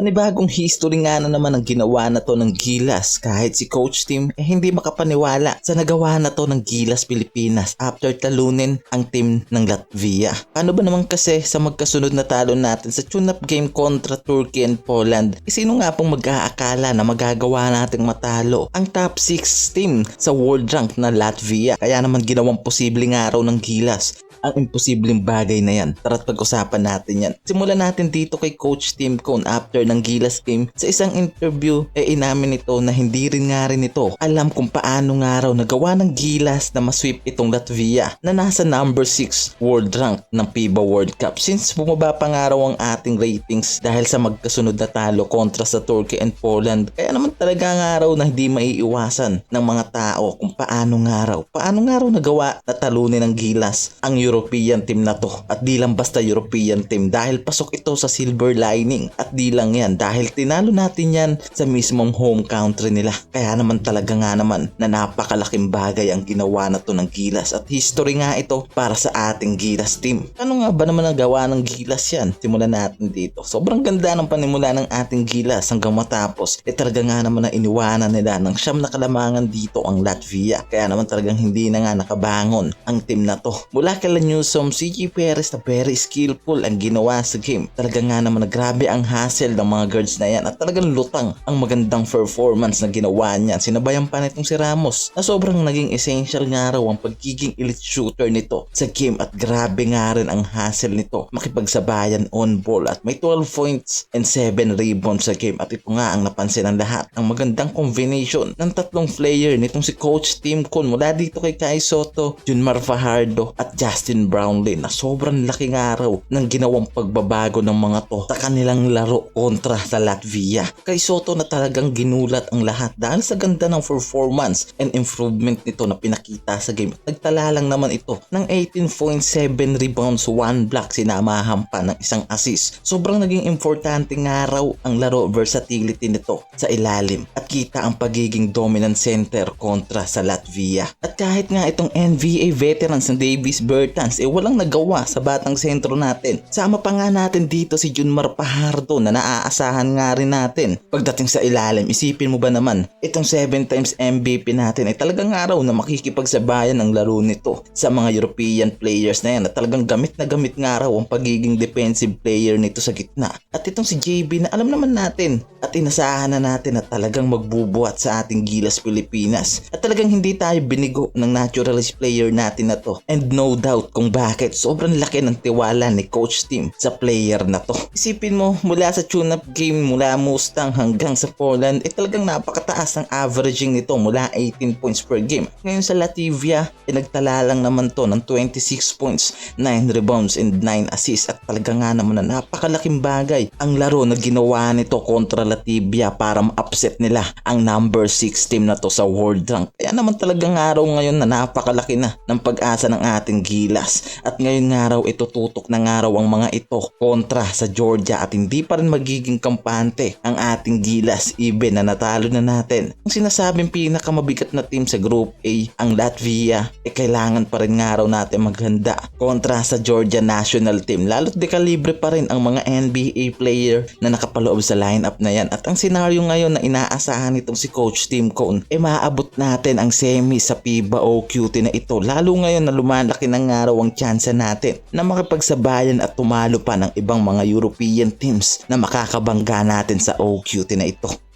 Panibagong history nga na naman ang ginawa na to ng Gilas kahit si Coach Tim eh hindi makapaniwala sa nagawa na to ng Gilas Pilipinas after talunin ang team ng Latvia. Paano ba naman kasi sa magkasunod na talo natin sa tune-up game kontra Turkey and Poland? Eh, sino nga pong mag-aakala na magagawa nating matalo ang top 6 team sa world rank na Latvia? Kaya naman ginawang posibleng araw ng Gilas ang imposibleng bagay na yan. Tara't pag-usapan natin yan. Simulan natin dito kay Coach Tim Cone after ng Gilas game. Sa isang interview, eh inamin ito na hindi rin nga rin ito alam kung paano nga raw nagawa ng Gilas na masweep itong Latvia na nasa number 6 world rank ng FIBA World Cup. Since bumaba pa nga raw ang ating ratings dahil sa magkasunod na talo kontra sa Turkey and Poland. Kaya naman talaga nga raw na hindi maiiwasan ng mga tao kung paano nga raw. Paano nga raw nagawa na talunin ng Gilas ang European team na to. At di lang basta European team dahil pasok ito sa silver lining. At di lang yan dahil tinalo natin yan sa mismong home country nila. Kaya naman talaga nga naman na napakalaking bagay ang ginawa na to ng Gilas. At history nga ito para sa ating Gilas team. Ano nga ba naman ang gawa ng Gilas yan? Simulan natin dito. Sobrang ganda ng panimula ng ating Gilas hanggang matapos. E talaga nga naman na iniwanan nila ng siyam na kalamangan dito ang Latvia. Kaya naman talagang hindi na nga nakabangon ang team na to. Mula kay Newsom, CJ Perez na very skillful ang ginawa sa game. Talaga nga naman na grabe ang hassle ng mga guards na yan at talagang lutang ang magandang performance na ginawa niya. Sinabayan pa nitong si Ramos na sobrang naging essential nga raw ang pagiging elite shooter nito. Sa game at grabe nga rin ang hassle nito. Makipagsabayan on ball at may 12 points and 7 rebounds sa game. At ito nga ang napansin ng lahat ang magandang combination ng tatlong player nitong si Coach Tim Kun mula dito kay Kai Soto, Junmar Fajardo at Justin Brownlee na sobrang laking araw ng ginawang pagbabago ng mga to sa kanilang laro kontra sa Latvia. Kay Soto na talagang ginulat ang lahat dahil sa ganda ng performance and improvement nito na pinakita sa game. Nagtala lang naman ito ng 18.7 rebounds, 1 block, sinamahan pa ng isang assist. Sobrang naging importante nga raw ang laro versatility nito sa ilalim at kita ang pagiging dominant center kontra sa Latvia. At kahit nga itong NBA veterans ng Davis Bertans eh walang nagawa sa batang sentro natin. Sama pa nga natin dito si Junmar Pajardo na naaasahan nga rin natin. Pagdating sa ilalim, isipin mo ba naman, itong 7 times MVP natin ay talagang araw na makikipagsabayan ang laro nito sa mga European players na yan na talagang gamit na gamit nga raw ang pagiging defensive player nito sa gitna. At itong si JB na alam naman natin at inasahan na natin na talagang magbubuhat sa ating Gilas Pilipinas. At talagang hindi tayo binigo ng naturalist player natin na to. And no doubt kung bakit sobrang laki ng tiwala ni Coach Tim sa player na to. Isipin mo mula sa tune-up game mula Mustang hanggang sa Poland eh talagang napakataas ang averaging nito mula 18 points per game. Ngayon sa Latvia eh nagtala lang naman to ng 26 points, 9 rebounds and 9 assists at talaga nga naman na napakalaking bagay ang laro na ginawa nito kontra Latvia para ma-upset nila ang number 6 team na to sa world rank. Kaya naman talagang araw ngayon na napakalaki na ng pag-asa ng ating gilas at ngayon nga raw ito tutok na nga raw ang mga ito kontra sa Georgia at hindi pa rin magiging kampante ang ating gilas even na natalo na natin. Ang sinasabing pinakamabigat na team sa Group A ang Latvia eh kailangan pa rin nga raw natin maghanda kontra sa Georgia national team. Lalo't dekalibre pa rin ang mga NBA player na nakapaloob sa lineup na yan. At ang senaryo ngayon na inaasahan nitong si Coach Tim Cone eh maaabot natin ang semi sa FIBA o QT na ito. Lalo ngayon na lumalaki na nga raw ang tsansa natin na makipagsabayan at tumalo pa ng ibang mga European teams na makakabangga natin sa OQT na ito.